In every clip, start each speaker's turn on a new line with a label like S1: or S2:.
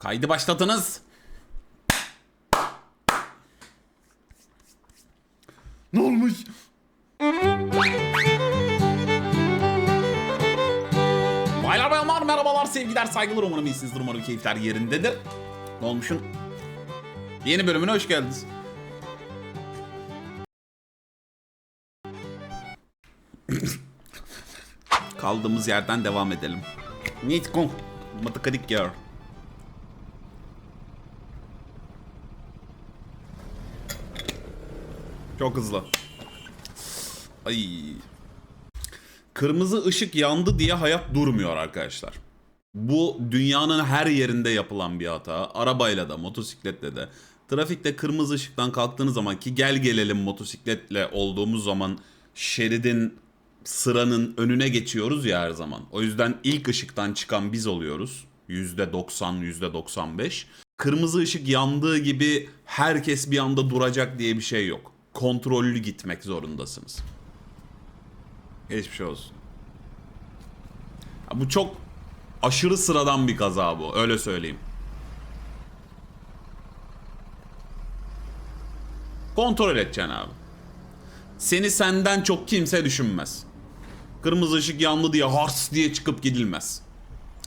S1: Kaydı başlatınız. Ne olmuş? Baylar bayanlar merhabalar sevgiler saygılar umarım iyisinizdir umarım keyifler yerindedir. Ne olmuşun? Yeni bölümüne hoş geldiniz. Kaldığımız yerden devam edelim. Nitko. Matakadik Girl. Çok hızlı. Ay. Kırmızı ışık yandı diye hayat durmuyor arkadaşlar. Bu dünyanın her yerinde yapılan bir hata. Arabayla da, motosikletle de. Trafikte kırmızı ışıktan kalktığınız zaman ki gel gelelim motosikletle olduğumuz zaman şeridin sıranın önüne geçiyoruz ya her zaman. O yüzden ilk ışıktan çıkan biz oluyoruz. %90, %95. Kırmızı ışık yandığı gibi herkes bir anda duracak diye bir şey yok. Kontrollü gitmek zorundasınız. Geçmiş olsun. Ya bu çok aşırı sıradan bir kaza bu. Öyle söyleyeyim. Kontrol edeceksin abi. Seni senden çok kimse düşünmez. Kırmızı ışık yandı diye hars diye çıkıp gidilmez.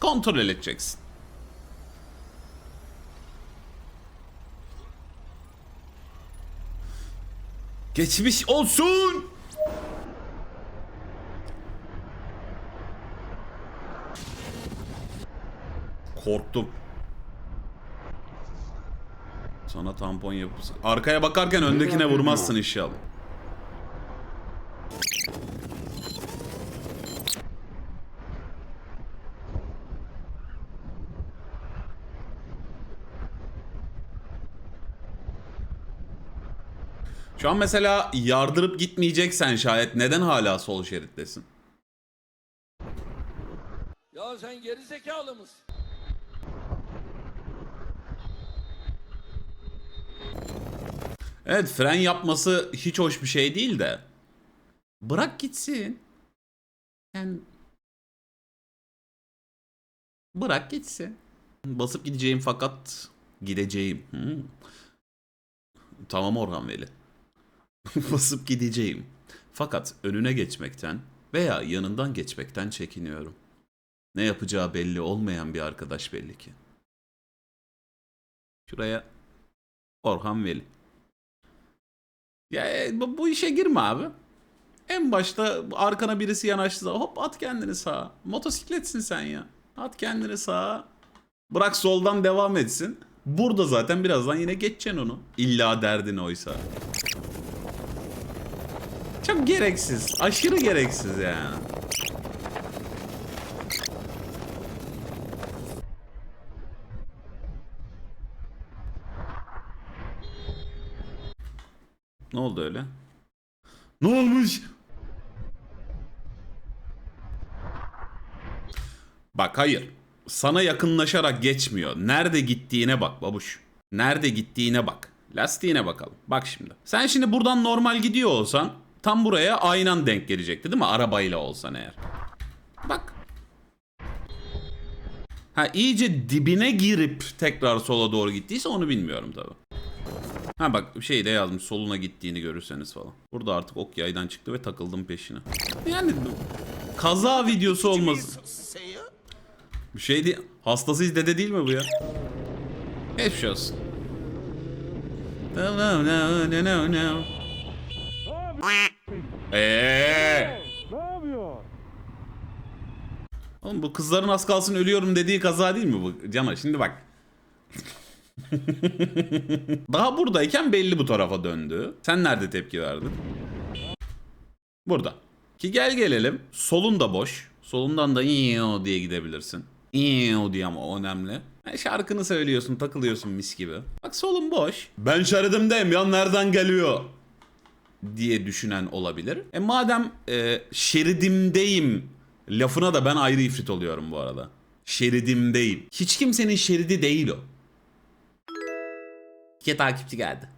S1: Kontrol edeceksin. Geçmiş olsun. Korktum. Sana tampon yapısı. Arkaya bakarken öndekine vurmazsın inşallah. Şu an mesela yardırıp gitmeyeceksen şayet neden hala sol şerittesin?
S2: Ya sen geri zekalı mısın?
S1: Evet fren yapması hiç hoş bir şey değil de. Bırak gitsin. Yani bırak gitsin. Basıp gideceğim fakat gideceğim. Hmm. Tamam Orhan Veli. Basıp gideceğim. Fakat önüne geçmekten veya yanından geçmekten çekiniyorum. Ne yapacağı belli olmayan bir arkadaş belli ki. Şuraya Orhan Veli. Ya e, bu, bu işe girme abi. En başta arkana birisi yanaştı hop at kendini sağa. Motosikletsin sen ya. At kendini sağa. Bırak soldan devam etsin. Burada zaten birazdan yine geçeceksin onu. İlla derdin oysa. Çok gereksiz. Aşırı gereksiz yani. Ne oldu öyle? Ne olmuş? Bak hayır. Sana yakınlaşarak geçmiyor. Nerede gittiğine bak babuş. Nerede gittiğine bak. Lastiğine bakalım. Bak şimdi. Sen şimdi buradan normal gidiyor olsan tam buraya aynen denk gelecekti değil mi? Arabayla olsan eğer. Bak. Ha iyice dibine girip tekrar sola doğru gittiyse onu bilmiyorum tabii. Ha bak şey de yazmış soluna gittiğini görürseniz falan. Burada artık ok yaydan çıktı ve takıldım peşine. Yani kaza videosu olmaz. Bir şey değil. Hastasıyız dede değil mi bu ya? Geçmiş olsun. No no no no no. Eee. Oğlum bu kızların az kalsın ölüyorum dediği kaza değil mi bu? Cana şimdi bak. Daha buradayken belli bu tarafa döndü. Sen nerede tepki verdin? Burada. Ki gel gelelim. Solun da boş. Solundan da iyo diye gidebilirsin. İyo diye ama önemli. Şarkını söylüyorsun, takılıyorsun mis gibi. Bak solun boş. Ben şeridimdeyim ya nereden geliyor? Diye düşünen olabilir. E madem e, şeridimdeyim lafına da ben ayrı ifrit oluyorum bu arada. Şeridimdeyim. Hiç kimsenin şeridi değil o. İki takipçi geldi.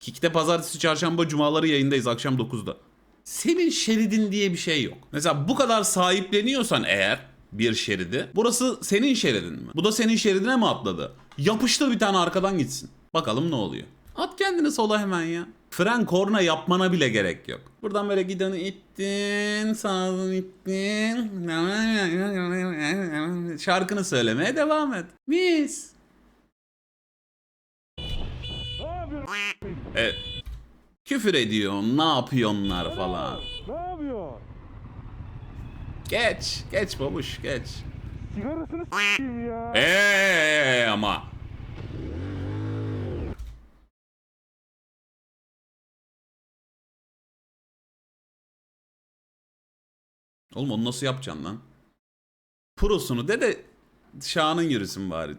S1: Kik'te pazartesi, çarşamba, cumaları yayındayız akşam 9'da. Senin şeridin diye bir şey yok. Mesela bu kadar sahipleniyorsan eğer bir şeridi. Burası senin şeridin mi? Bu da senin şeridine mi atladı? Yapıştır bir tane arkadan gitsin. Bakalım ne oluyor. At kendini sola hemen ya. Fren korna yapmana bile gerek yok. Buradan böyle gideni ittin, sağdan ittin. Şarkını söylemeye devam et. Mis. E, küfür ediyor, ne yapıyorlar falan.
S3: Ne yapıyor?
S1: Geç, geç babuş, geç.
S3: Sigarasını s**eyim ya.
S1: Eee ama. Oğlum onu nasıl yapacaksın lan? Prosunu de de Şahan'ın yürüsün bari.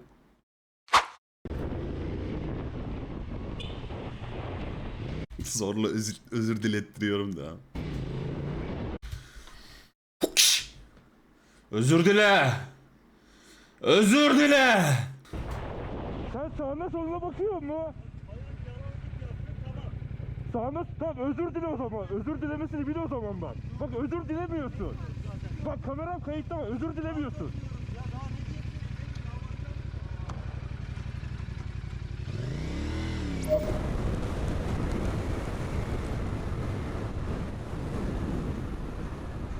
S1: Zorla özür, özür dilettiriyorum da. Özür dile. Özür dile.
S3: Sen sağına soluna bakıyor mu? Sağına tamam özür dile o zaman. Özür dilemesini bil o zaman bak. Bak özür dilemiyorsun. Bak kameram kayıtta var. Özür dilemiyorsun.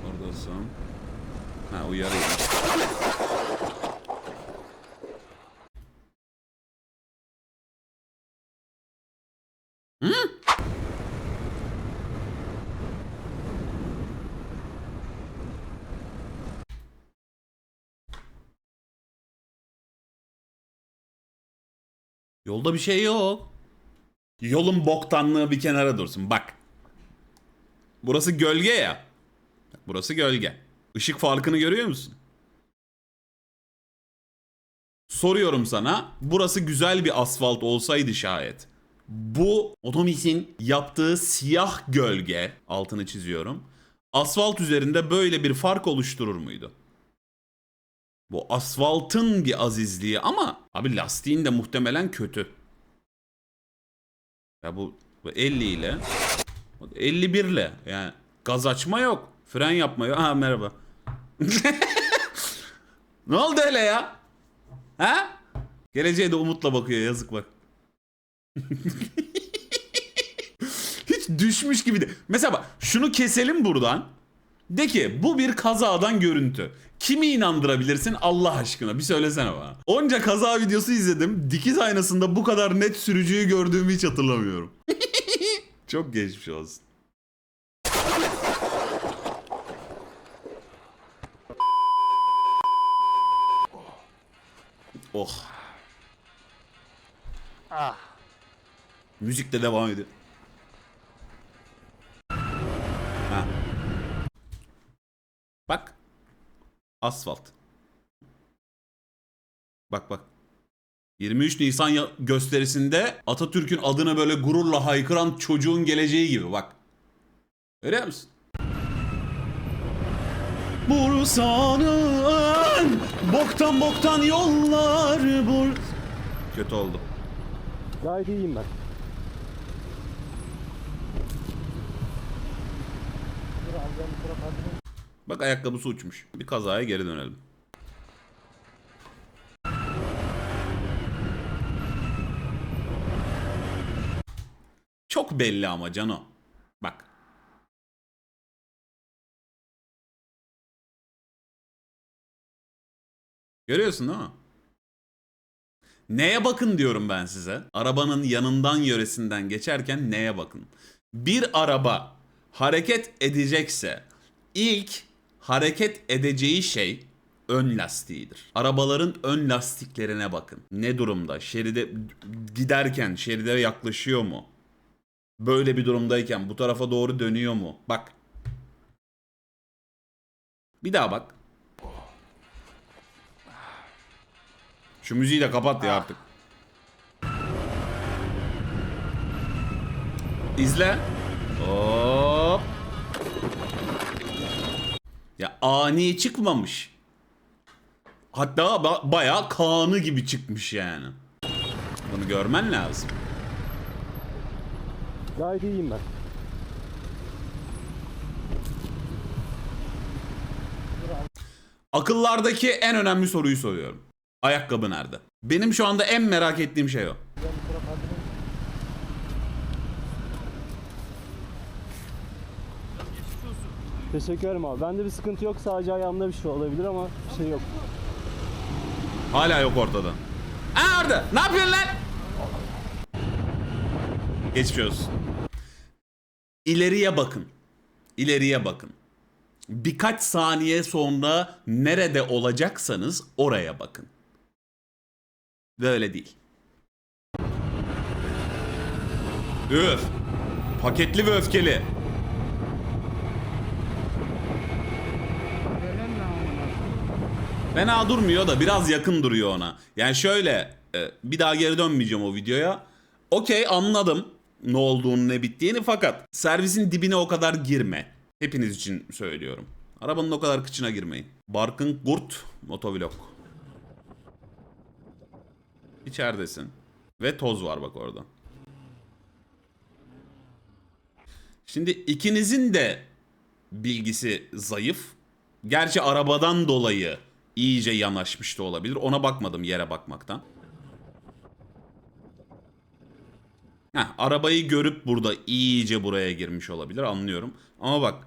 S1: Oradasın. Ha uyarıymış. Hı? Yolda bir şey yok. Yolun boktanlığı bir kenara dursun. Bak. Burası gölge ya. Burası gölge. Işık farkını görüyor musun? Soruyorum sana. Burası güzel bir asfalt olsaydı şayet. Bu otomisin yaptığı siyah gölge altını çiziyorum. Asfalt üzerinde böyle bir fark oluşturur muydu? Bu asfaltın bir azizliği ama abi lastiğin de muhtemelen kötü. Ya bu, bu 50 ile 51 ile yani gaz açma yok. Fren yapma yok. Ha merhaba. ne oldu öyle ya? Ha? Geleceğe de umutla bakıyor yazık bak. Hiç düşmüş gibi de. Mesela bak şunu keselim buradan. De ki bu bir kazadan görüntü. Kimi inandırabilirsin Allah aşkına bir söylesene bana. Onca kaza videosu izledim. Dikiz aynasında bu kadar net sürücüyü gördüğümü hiç hatırlamıyorum. Çok geçmiş olsun. Oh. Müzik de devam ediyor. Asfalt. Bak bak. 23 Nisan gösterisinde Atatürk'ün adını böyle gururla haykıran çocuğun geleceği gibi bak. Görüyor musun? Bursa'nın boktan boktan yollar bur... Kötü oldu.
S3: Gayet iyiyim ben.
S1: Bak ayakkabısı uçmuş. Bir kazaya geri dönelim. Çok belli ama Cano. Bak. Görüyorsun değil mi? Neye bakın diyorum ben size. Arabanın yanından yöresinden geçerken neye bakın? Bir araba hareket edecekse ilk hareket edeceği şey ön lastiğidir. Arabaların ön lastiklerine bakın. Ne durumda? Şeride giderken şeride yaklaşıyor mu? Böyle bir durumdayken bu tarafa doğru dönüyor mu? Bak. Bir daha bak. Şu müziği de kapat ya artık. İzle. Hop. Ya ani çıkmamış. Hatta ba- bayağı kanı gibi çıkmış yani. Bunu görmen lazım.
S3: Gayet iyiyim ben.
S1: Akıllardaki en önemli soruyu soruyorum. Ayakkabı nerede? Benim şu anda en merak ettiğim şey o.
S4: Teşekkür ederim abi. Bende bir sıkıntı yok. Sadece ayağımda bir şey olabilir ama bir şey yok.
S1: Hala yok ortada. Ha orada. Ne yapıyorsun lan? Geçmiş olsun. İleriye bakın. İleriye bakın. Birkaç saniye sonra nerede olacaksanız oraya bakın. Böyle değil. Öf. Paketli ve öfkeli. Fena durmuyor da biraz yakın duruyor ona. Yani şöyle e, bir daha geri dönmeyeceğim o videoya. Okey anladım ne olduğunu ne bittiğini fakat servisin dibine o kadar girme. Hepiniz için söylüyorum. Arabanın o kadar kıçına girmeyin. Barkın Gurt Motovlog. İçeridesin. Ve toz var bak orada. Şimdi ikinizin de bilgisi zayıf. Gerçi arabadan dolayı iyice yanaşmış da olabilir. Ona bakmadım yere bakmaktan. Heh, arabayı görüp burada iyice buraya girmiş olabilir anlıyorum. Ama bak.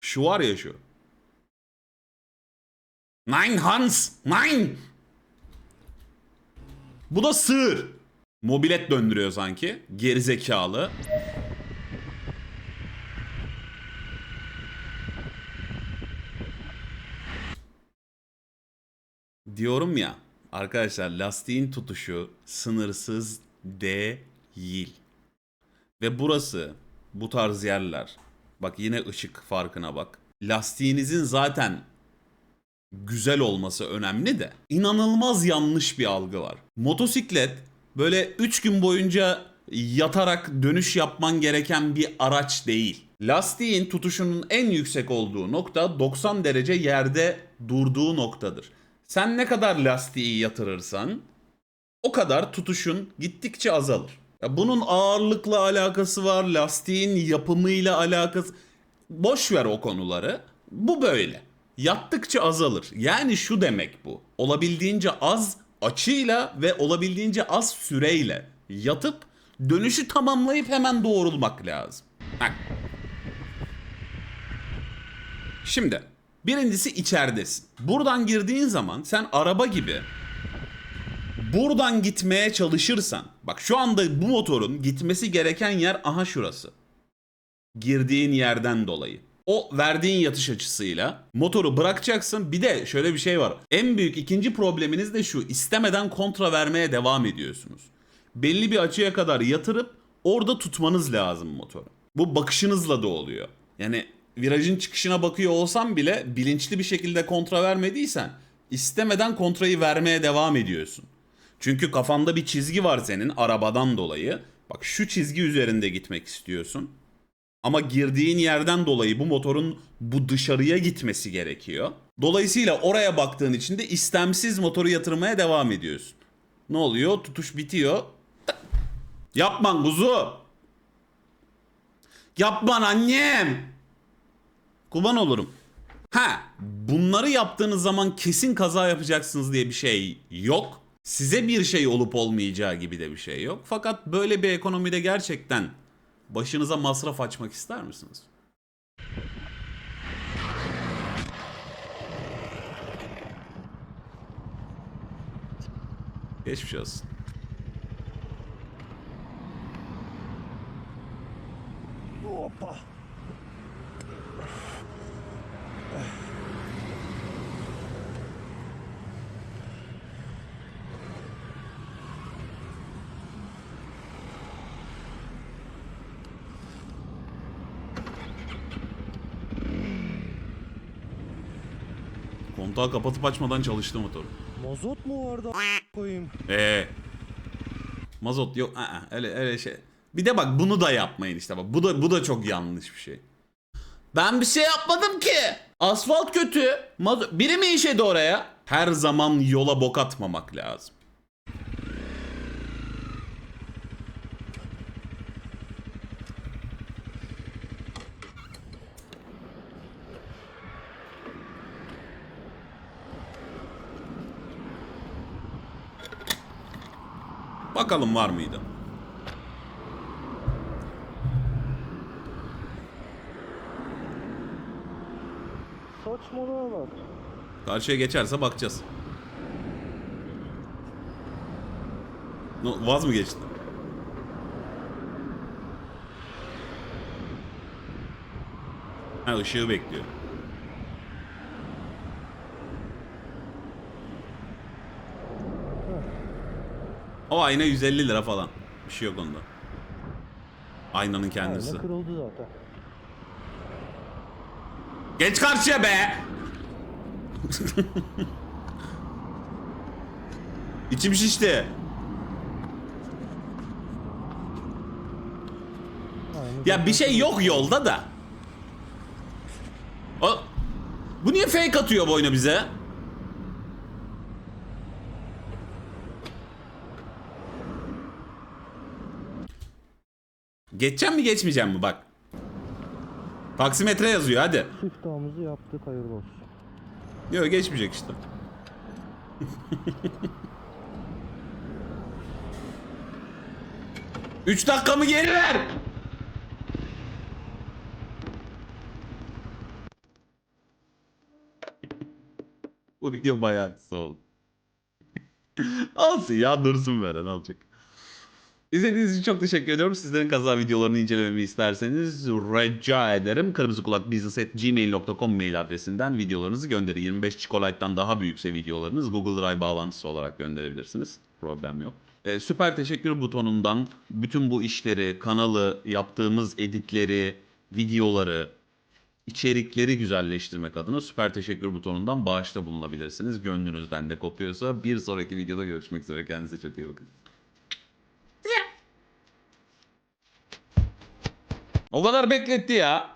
S1: Şu var ya şu. Nine Hans. Nine. Bu da sığır. Mobilet döndürüyor sanki. Gerizekalı. Diyorum ya arkadaşlar lastiğin tutuşu sınırsız değil. Ve burası bu tarz yerler. Bak yine ışık farkına bak. Lastiğinizin zaten güzel olması önemli de inanılmaz yanlış bir algı var. Motosiklet böyle 3 gün boyunca yatarak dönüş yapman gereken bir araç değil. Lastiğin tutuşunun en yüksek olduğu nokta 90 derece yerde durduğu noktadır. Sen ne kadar lastiği yatırırsan o kadar tutuşun gittikçe azalır. Ya bunun ağırlıkla alakası var, lastiğin yapımıyla alakası. Boş ver o konuları. Bu böyle. Yattıkça azalır. Yani şu demek bu. Olabildiğince az açıyla ve olabildiğince az süreyle yatıp dönüşü tamamlayıp hemen doğrulmak lazım. Bak. Şimdi birincisi içeridesin. Buradan girdiğin zaman sen araba gibi buradan gitmeye çalışırsan bak şu anda bu motorun gitmesi gereken yer aha şurası. Girdiğin yerden dolayı. O verdiğin yatış açısıyla motoru bırakacaksın. Bir de şöyle bir şey var. En büyük ikinci probleminiz de şu. istemeden kontra vermeye devam ediyorsunuz. Belli bir açıya kadar yatırıp orada tutmanız lazım motoru. Bu bakışınızla da oluyor. Yani virajın çıkışına bakıyor olsan bile bilinçli bir şekilde kontra vermediysen istemeden kontrayı vermeye devam ediyorsun. Çünkü kafanda bir çizgi var senin arabadan dolayı. Bak şu çizgi üzerinde gitmek istiyorsun. Ama girdiğin yerden dolayı bu motorun bu dışarıya gitmesi gerekiyor. Dolayısıyla oraya baktığın için de istemsiz motoru yatırmaya devam ediyorsun. Ne oluyor? Tutuş bitiyor. Yapman kuzu. Yapman annem. Kurban olurum. Ha, bunları yaptığınız zaman kesin kaza yapacaksınız diye bir şey yok. Size bir şey olup olmayacağı gibi de bir şey yok. Fakat böyle bir ekonomide gerçekten başınıza masraf açmak ister misiniz? Geçmiş olsun.
S3: Hoppa.
S1: Kontağı kapatıp açmadan çalıştı motor.
S4: Mazot mu vardı a- koyayım?
S1: Ee. Mazot yok. Aa, öyle öyle şey. Bir de bak bunu da yapmayın işte bak. Bu da bu da çok yanlış bir şey. Ben bir şey yapmadım ki. Asfalt kötü. Mazot biri mi işedi oraya? Her zaman yola bok atmamak lazım. Bakalım var mıydı?
S4: Saçmalığa bak.
S1: Karşıya geçerse bakacağız. No, vaz mı geçti? Ha ışığı bekliyor. O ayna 150 lira falan. Bir şey yok onda. Aynanın kendisi.
S4: Ayna kırıldı zaten.
S1: Geç karşıya be! İçim şişti. Ya bir şey yok yolda da. O, bu niye fake atıyor bu oyunu bize? Geçeceğim mi geçmeyeceğim mi bak. Taksimetre yazıyor hadi.
S4: Siftahımızı yaptık hayırlı olsun.
S1: Yok geçmeyecek işte. Üç dakikamı geri ver. Bu video bayağı kısa oldu. Alsın ya dursun böyle ne olacak. İzlediğiniz için çok teşekkür ediyorum. Sizlerin kaza videolarını incelememi isterseniz rica ederim. Kırmızı kulak gmail.com mail adresinden videolarınızı gönderin. 25 çikolattan daha büyükse videolarınız Google Drive bağlantısı olarak gönderebilirsiniz. Problem yok. Ee, süper teşekkür butonundan bütün bu işleri, kanalı, yaptığımız editleri, videoları, içerikleri güzelleştirmek adına süper teşekkür butonundan bağışta bulunabilirsiniz. Gönlünüzden de kopuyorsa bir sonraki videoda görüşmek üzere. Kendinize çok iyi bakın. O kadar bekletti ya.